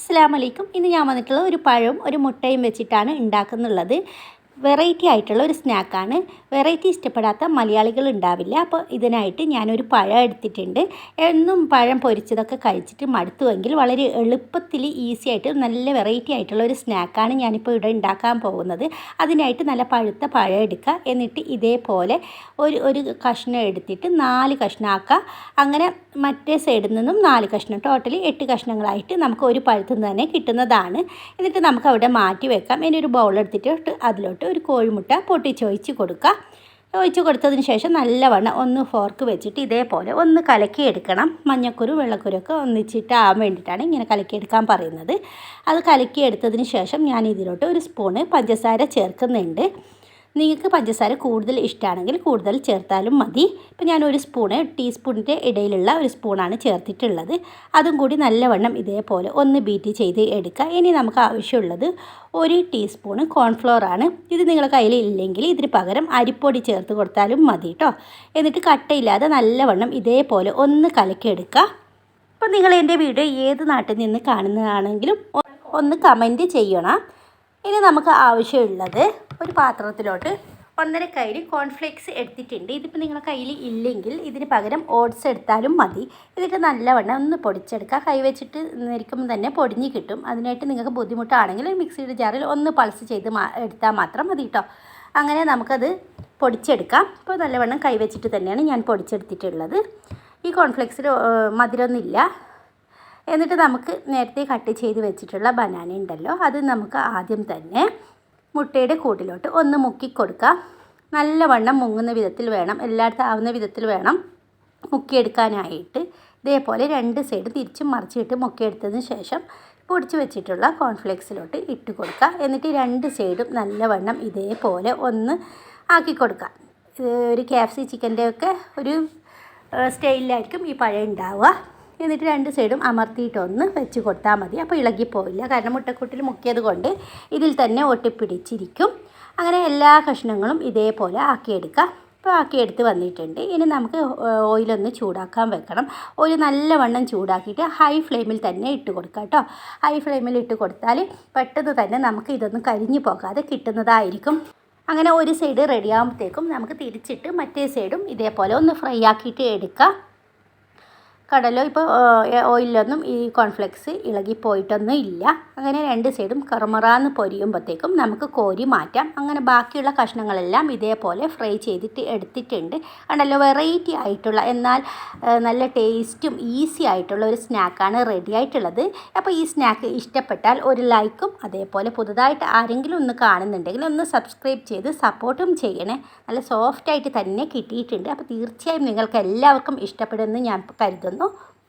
അസ്സാം വലൈക്കും ഇന്ന് ഞാൻ വന്നിട്ടുള്ള ഒരു പഴവും ഒരു മുട്ടയും വെച്ചിട്ടാണ് ഉണ്ടാക്കുന്നുള്ളത്. വെറൈറ്റി ആയിട്ടുള്ള ഒരു സ്നാക്കാണ്. വെറൈറ്റി ഇഷ്ടപ്പെടാത്ത മലയാളികൾ ഉണ്ടാവില്ല. അപ്പോൾ ഇതിനായിട്ട് ഞാനൊരു പഴം എടുത്തിട്ടുണ്ട്. എന്നും പഴം പൊരിച്ചതൊക്കെ കഴിച്ചിട്ട് മടുത്തുവെങ്കിൽ വളരെ എളുപ്പത്തിൽ ഈസി ആയിട്ട് നല്ല വെറൈറ്റി ആയിട്ടുള്ള ഒരു സ്നാക്കാണ് ഞാനിപ്പോൾ ഇവിടെ ഉണ്ടാക്കാൻ പോകുന്നത്. അതിനായിട്ട് നല്ല പഴുത്ത പഴം എടുക്കുക. എന്നിട്ട് ഇതേപോലെ ഒരു ഒരു കഷ്ണം എടുത്തിട്ട് നാല് കഷ്ണമാക്കുക അങ്ങനെ മറ്റേ സൈഡിൽ നിന്നും നാല് കഷ്ണം ടോട്ടലി എട്ട് കഷ്ണങ്ങളായിട്ട് നമുക്ക് ഒരു പഴുത്തു നിന്ന് തന്നെ കിട്ടുന്നതാണ്. എന്നിട്ട് നമുക്ക് അവിടെ മാറ്റി വെക്കാം. ഇനി ഒരു ബൗൾ എടുത്തിട്ട് അതിലോട്ട് ഒരു കോഴിമുട്ട പൊട്ടിച്ചൊഴിച്ച് കൊടുക്കുക ഒഴിച്ച് കൊടുത്തതിന് ശേഷം നല്ലവണ്ണം ഒന്ന് ഫോർക്ക് വെച്ചിട്ട് ഇതേപോലെ ഒന്ന് കലക്കി എടുക്കണം. മഞ്ഞക്കുരു വെള്ളക്കുരൊക്കെ ഒന്നിച്ചിട്ടാകാൻ വേണ്ടിയിട്ടാണ് ഇങ്ങനെ കലക്കി എടുക്കാൻ പറയുന്നത്. അത് കലക്കി എടുത്തതിന് ശേഷം ഞാൻ ഇതിലോട്ട് ഒരു സ്പൂണ് പഞ്ചസാര ചേർക്കുന്നുണ്ട്. നിങ്ങൾക്ക് പഞ്ചസാര കൂടുതൽ ഇഷ്ടമാണെങ്കിൽ കൂടുതൽ ചേർത്താലും മതി. ഇപ്പം ഞാൻ ഒരു സ്പൂണ് ടീസ്പൂണിന്റെ ഇടയിലുള്ള ഒരു സ്പൂണാണ് ചേർത്തിട്ടുള്ളത്. അതും കൂടി നല്ലവണ്ണം ഇതേപോലെ ഒന്ന് ബീറ്റ് ചെയ്ത് എടുക്കുക. ഇനി നമുക്ക് ആവശ്യമുള്ളത് ഒരു ടീസ്പൂണ് കോൺഫ്ലോർ ആണ് ഇത് നിങ്ങളുടെ കയ്യിൽ ഇല്ലെങ്കിൽ ഇതിന് പകരം അരിപ്പൊടി ചേർത്ത് കൊടുത്താലും മതി കേട്ടോ. എന്നിട്ട് കട്ടയില്ലാതെ നല്ലവണ്ണം ഇതേപോലെ ഒന്ന് കലക്കിയെടുക്കുക. അപ്പം നിങ്ങൾ എന്റെ വീഡിയോ ഏത് നാട്ടിൽ നിന്ന് കാണുന്നതാണെങ്കിലും ഒന്ന് കമന്റ് ചെയ്യണം. ഇനി നമുക്ക് ആവശ്യമുള്ളത് ഒരു പാത്രത്തിലോട്ട് ഒന്നര കയ്യിൽ കോൺഫ്ലേക്സ് എടുത്തിട്ടുണ്ട്. ഇതിപ്പോൾ നിങ്ങളുടെ കയ്യിൽ ഇല്ലെങ്കിൽ ഇതിന് പകരം ഓട്സ് എടുത്താലും മതി. ഇതിട്ട് നല്ലവണ്ണം ഒന്ന് പൊടിച്ചെടുക്കുക. കൈ വെച്ചിട്ട് നിൽക്കുമ്പോൾ തന്നെ പൊടിഞ്ഞ് കിട്ടും. അതിനായിട്ട് നിങ്ങൾക്ക് ബുദ്ധിമുട്ടാണെങ്കിൽ മിക്സിയുടെ ജാറിൽ ഒന്ന് പൾസ് ചെയ്ത് എടുത്താൽ മാത്രം മതി കേട്ടോ അങ്ങനെ നമുക്കത് പൊടിച്ചെടുക്കാം. ഇപ്പോൾ നല്ലവണ്ണം കൈ വെച്ചിട്ട് തന്നെയാണ് ഞാൻ പൊടിച്ചെടുത്തിട്ടുള്ളത്. ഈ കോൺഫ്ലെക്സിൽ മധുരമൊന്നുമില്ല. എന്നിട്ട് നമുക്ക് നേരത്തെ കട്ട് ചെയ്ത് വെച്ചിട്ടുള്ള ബനാന ഉണ്ടല്ലോ. അത് നമുക്ക് ആദ്യം തന്നെ മുട്ടയുടെ കൂട്ടിലോട്ട് ഒന്ന് മുക്കി കൊടുക്കുക നല്ലവണ്ണം മുങ്ങുന്ന വിധത്തിൽ വേണം. എല്ലായിടത്തും ആവുന്ന വിധത്തിൽ വേണം മുക്കിയെടുക്കാനായിട്ട്. ഇതേപോലെ രണ്ട് സൈഡ് തിരിച്ചും മറിച്ചിട്ട് മുക്കിയെടുത്തതിന് ശേഷം പൊടിച്ച് വെച്ചിട്ടുള്ള കോൺഫ്ലെക്സിലോട്ട് ഇട്ട് കൊടുക്കുക എന്നിട്ട് രണ്ട് സൈഡും നല്ലവണ്ണം ഇതേപോലെ ഒന്ന് ആക്കി കൊടുക്കുക ഒരു കെ എഫ് സി ചിക്കന്റെ ഒക്കെ ഒരു സ്റ്റൈലിലായിരിക്കും ഈ പഴം ഉണ്ടാവുക. എന്നിട്ട് രണ്ട് സൈഡും അമർത്തിയിട്ടൊന്ന് വെച്ച് കൊടുത്താൽ മതി. അപ്പോൾ ഇളകിപ്പോയില്ല കാരണം മുട്ടക്കൂട്ടിൽ മുക്കിയത് കൊണ്ട് ഇതിൽ തന്നെ ഒട്ടിപ്പിടിച്ചിരിക്കും. അങ്ങനെ എല്ലാ കഷ്ണങ്ങളും ഇതേപോലെ ആക്കിയെടുക്കുക ഇപ്പോൾ ആക്കിയെടുത്ത് വന്നിട്ടുണ്ട്. ഇനി നമുക്ക് ഓയിലൊന്ന് ചൂടാക്കാൻ വെക്കണം. ഓയിൽ നല്ലവണ്ണം ചൂടാക്കിയിട്ട് ഹൈ ഫ്ലെയിമിൽ തന്നെ ഇട്ട് കൊടുക്കുക കേട്ടോ. ഹൈ ഫ്ലെയിമിൽ ഇട്ട് കൊടുത്താൽ പെട്ടെന്ന് തന്നെ നമുക്ക് ഇതൊന്നും കരിഞ്ഞു പോകാതെ കിട്ടുന്നതായിരിക്കും. അങ്ങനെ ഒരു സൈഡ് റെഡിയാകുമ്പോഴത്തേക്കും നമുക്ക് തിരിച്ചിട്ട് മറ്റേ സൈഡും ഇതേപോലെ ഒന്ന് ഫ്രൈ ആക്കിയിട്ട് എടുക്കാം. കടലോ ഇപ്പോൾ ഓയിലൊന്നും ഈ കോൺഫ്ലെക്സ് ഇളകിപ്പോയിട്ടൊന്നും ഇല്ല. അങ്ങനെ രണ്ട് സൈഡും കറുമറാന്ന് പൊരിയുമ്പോഴത്തേക്കും നമുക്ക് കോരി മാറ്റാം. അങ്ങനെ ബാക്കിയുള്ള കഷ്ണങ്ങളെല്ലാം ഇതേപോലെ ഫ്രൈ ചെയ്തിട്ട് എടുത്തിട്ടുണ്ട്. കണ്ടല്ലോ വെറൈറ്റി ആയിട്ടുള്ള എന്നാൽ നല്ല ടേസ്റ്റും ഈസി ആയിട്ടുള്ള ഒരു സ്നാക്കാണ് റെഡി ആയിട്ടുള്ളത്. അപ്പോൾ ഈ സ്നാക്ക് ഇഷ്ടപ്പെട്ടാൽ ഒരു ലൈക്കും അതേപോലെ പുതുതായിട്ട് ആരെങ്കിലും ഒന്ന് കാണുന്നുണ്ടെങ്കിൽ ഒന്ന് സബ്സ്ക്രൈബ് ചെയ്ത് സപ്പോർട്ടും ചെയ്യണേ. നല്ല സോഫ്റ്റായിട്ട് തന്നെ കിട്ടിയിട്ടുണ്ട്. അപ്പോൾ തീർച്ചയായും നിങ്ങൾക്ക് എല്ലാവർക്കും ഇഷ്ടപ്പെടുമെന്ന് ഞാൻ കരുതുന്നു. 해서